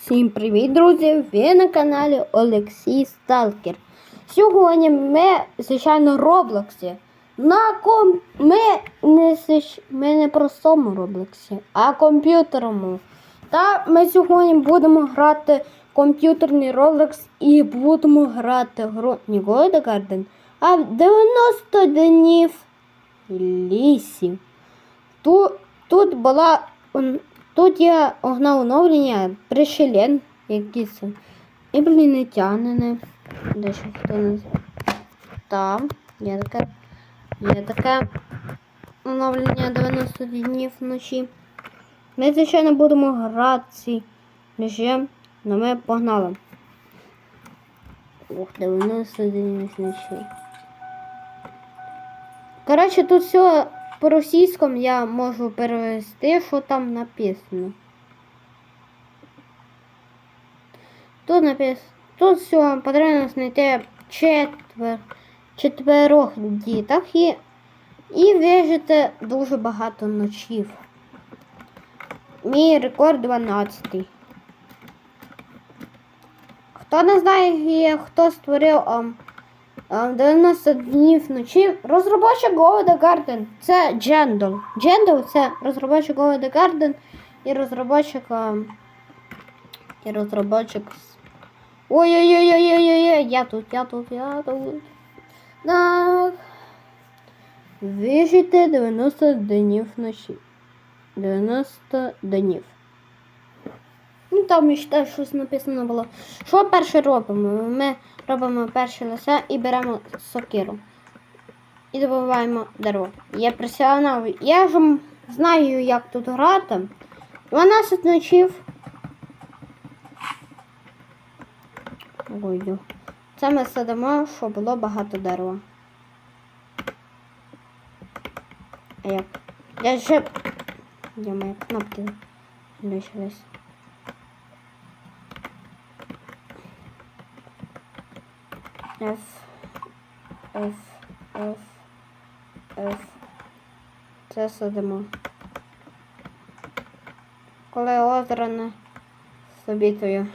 Всім привіт, друзі! Ви на каналі Олексій Сталкер. Сьогодні ми, звичайно, Роблоксі. На ком... Ми не, ми не простому Роблоксі, а комп'ютерному. Та ми сьогодні будемо грати комп'ютерний Roblox і будемо грати гру не Golden Garden, а 90 днів лісів. Тут, тут була. Тут є огна оновлення, пришелен якісь іплінетянини. Де ще хто не. Там є таке. Є таке оновлення 90 днів вночі. Ми, звичайно, будемо грати ці режим, але ми погнали. Ух, 90 днів вночі. Коротше, тут все по-російському я можу перевести, що там написано. Тут написано. Тут все потрібно знайти четвер, четверох діток і, і вижити дуже багато ночів. Мій рекорд 12. Хто не знає, хто створив 90 днів ночі, розробочик Golden Garden це Джендл. Джендл це розробочик Golden Garden і розробочик. і розробочик. Ой-ой-ой-ой-ой-ой, я тут, я тут, я тут. Так. Вижити 90 днів ночі. 90 днів. Ну там ще щось написано було. Що перше робимо? Ми робимо перше лише і беремо сокиру. І добуваємо дерево. Я професіонал. Я вже знаю, як тут грати. 12 ночів. Ой. Це ми садимо, щоб було багато дерева. А як? Я ще. Я мої кнопки лишились. F, F, F, F. Це садимо. Коли озеро не собітою.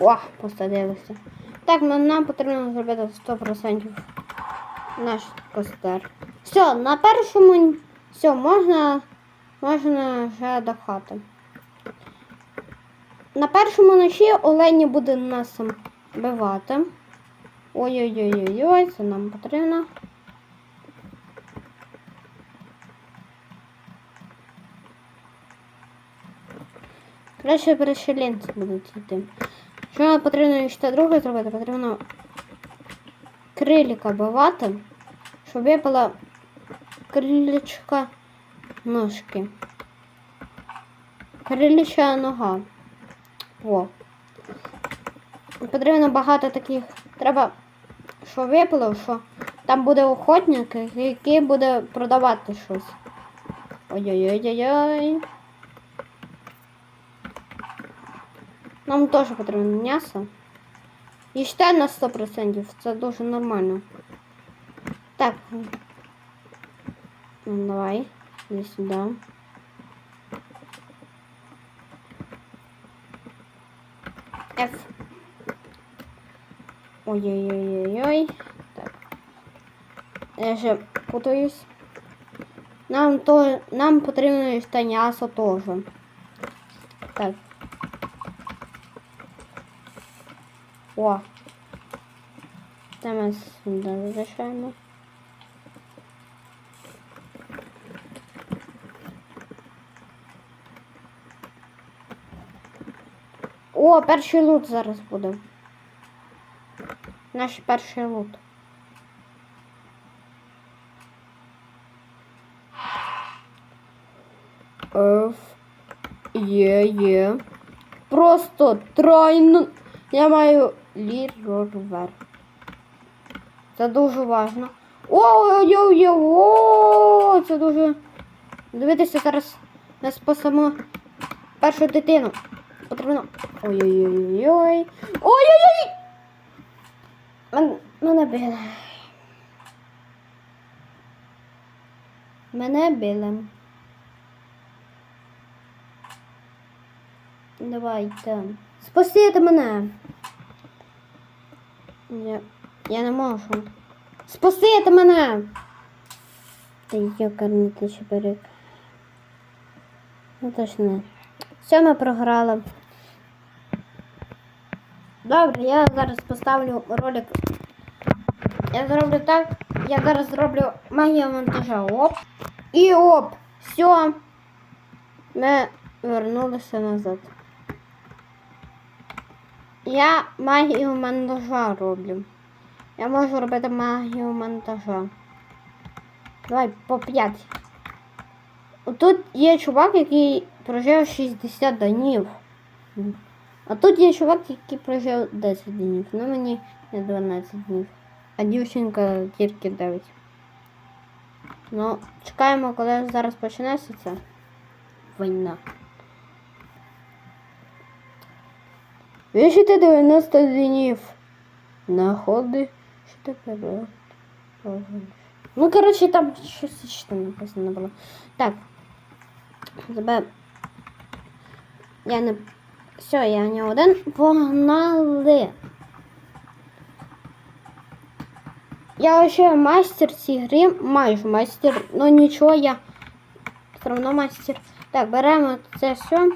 О, посадилося. Так, ну, нам потрібно зробити 100% наш костер. Все, на першому все, можна, можна вже до хати. На першому ночі олені буде нас вбивати. Ой-ой-ой-ой-ой, це нам потрібно. Краще переселенці будуть йти. Що нам потрібно ще друге зробити? Потрібно криліка бивати, щоб випала крилічка ножки. Криліча нога. О. Потрібно багато таких. Треба, що випало, що там буде охотник, який буде продавати щось. Ой-ой-ой-ой-ой. Нам теж потрібно м'ясо. І ще на 100%. Це дуже нормально. Так. Ну, давай. Иди сюда. F. Ой-ой-ой-ой-ой. Так. Я ще путаюсь. Нам то нам потрібно м'ясо теж. Так. О. Це ми сюди залишаємо. О, перший лут зараз буде. Наш перший лут. Ф. Є, є. Просто тройно. Я маю лірвер. Це дуже важно. Ой-ой-ой, о, це дуже. Дивитися зараз ми спасемо першу дитину. Потрібно. Ой-ой-ой-ой. Ой-ой-ой! Мен- Мене били. Мене били. Давайте. Спасите мене. Я, я не можу. Спасите мене. Та йокарний ти чебирик. Ну точно. не. Все, ми програли. Добре, я зараз поставлю ролик. Я зроблю так. Я зараз зроблю магію монтажа. Оп. І оп. Все. Ми вернулися назад. Я магію монтажа роблю. Я можу робити магію монтажа. Давай по 5. Тут є чувак, який прожив 60 днів. А тут є чувак, який прожив 10 днів. Ну мені не 12 днів. А дівчинка тільки 9. Ну, чекаємо, коли зараз почнеться ця війна. Вішайте 90 днів. Находи, що таке? Ну, коротше, там щось ще написано було. Так. Тебе. Я не. Все, я не один. Погнали. Я ще мастер цієї гри, майже мастер, ну нічого, я все одно мастер. Так, беремо це все.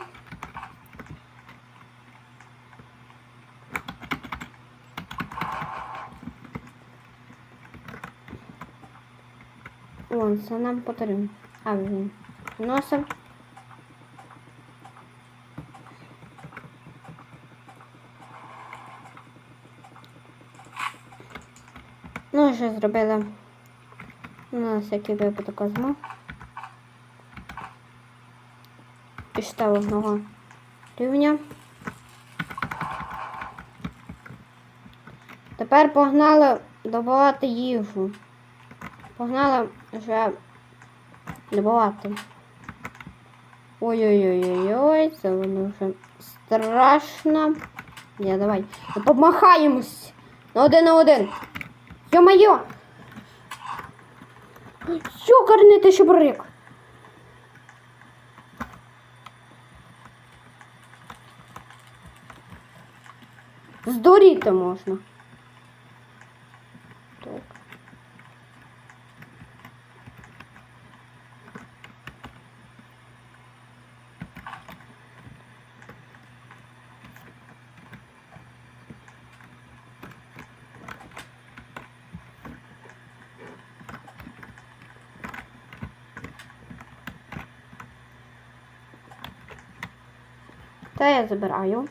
Вон, це нам потрібно. А, він. Носом. Ну, вже зробили на всякий випадок возьму. Пішта одного рівня. Тепер погнали добувати їжу. Погнали вже добувати. Ой-ой-ой-ой-ой, це воно вже страшно. Я давай. Помахаємось на один на один. Ё-моё! Ёкарний ти шибрик! Здуріти можна. Та я забираю.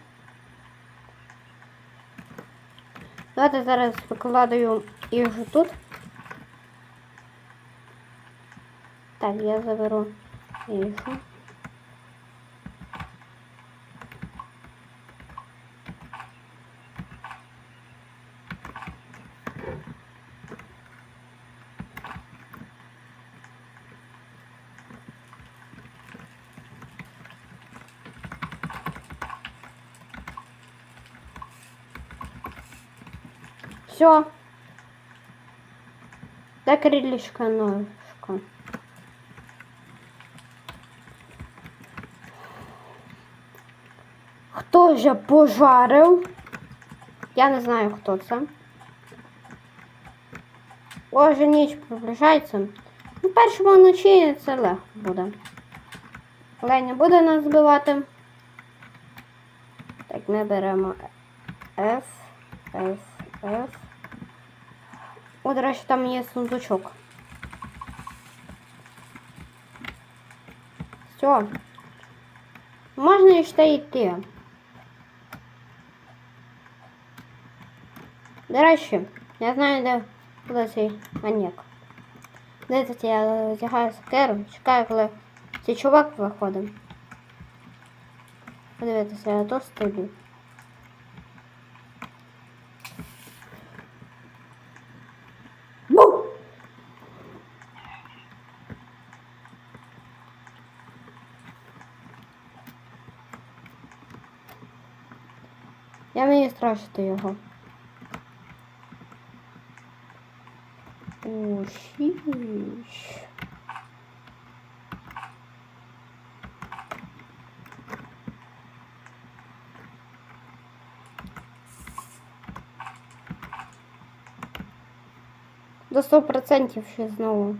Давайте зараз викладаю їжу тут. Так, я заберу їжу. Все. Так крылышко ножка. Хто же пожарив? Я не знаю, хто це. Боже, ніч приближається. Ну, першому вночі це легко буде. Але не буде нас збивати. Так, ми беремо F, F, F. О, до речі, там є сундучок. Все. Можна ще йти. До речі, я знаю, де буде цей маньяк. Дивіться, я одягаю сокеру, чекаю, коли цей чувак виходить. Подивіться, я то стилю. Я не страшити його. Ощіщ. До 100% ще знову.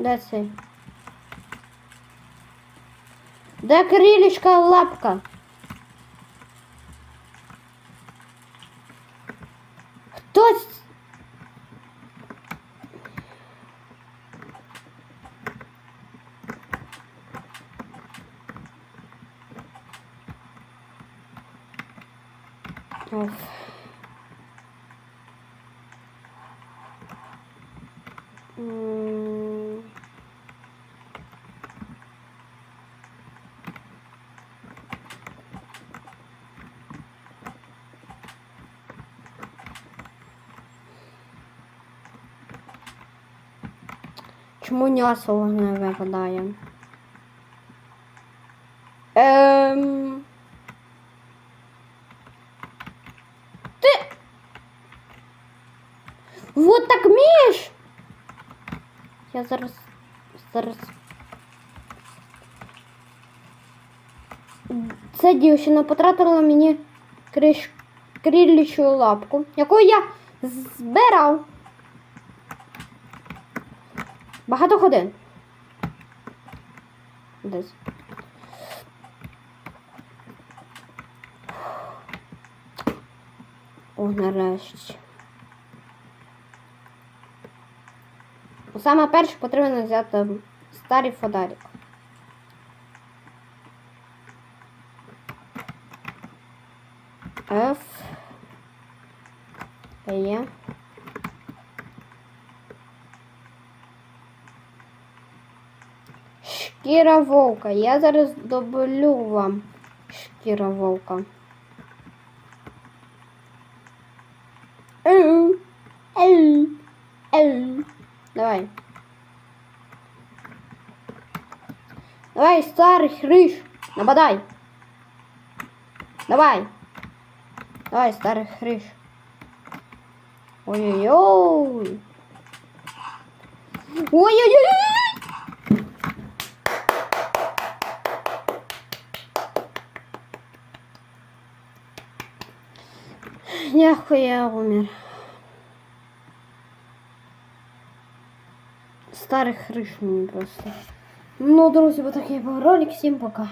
Де цей? Де крилечка лапка? Хтось. Оф. М. Чому м'ясо не випадає? Ем... Ти... Вот так вмієш? Я зараз... Зараз... Ця дівчина потратила мені криш... крилічу лапку, яку я збирав. Багато годин. Десь. О, нарешті. Саме перше потрібно взяти старий фонарик. Шкіра вовка. Я зараз добавлю вам шкіра вовка. Давай. Давай, старый хрыш, нападай. Давай. Давай, старый хрыш. Ой-ой-ой. Ой-ой-ой. Дякую, я умер. Старий хриш мені просто. Ну, друзі, отакий був ролик. Всім пока.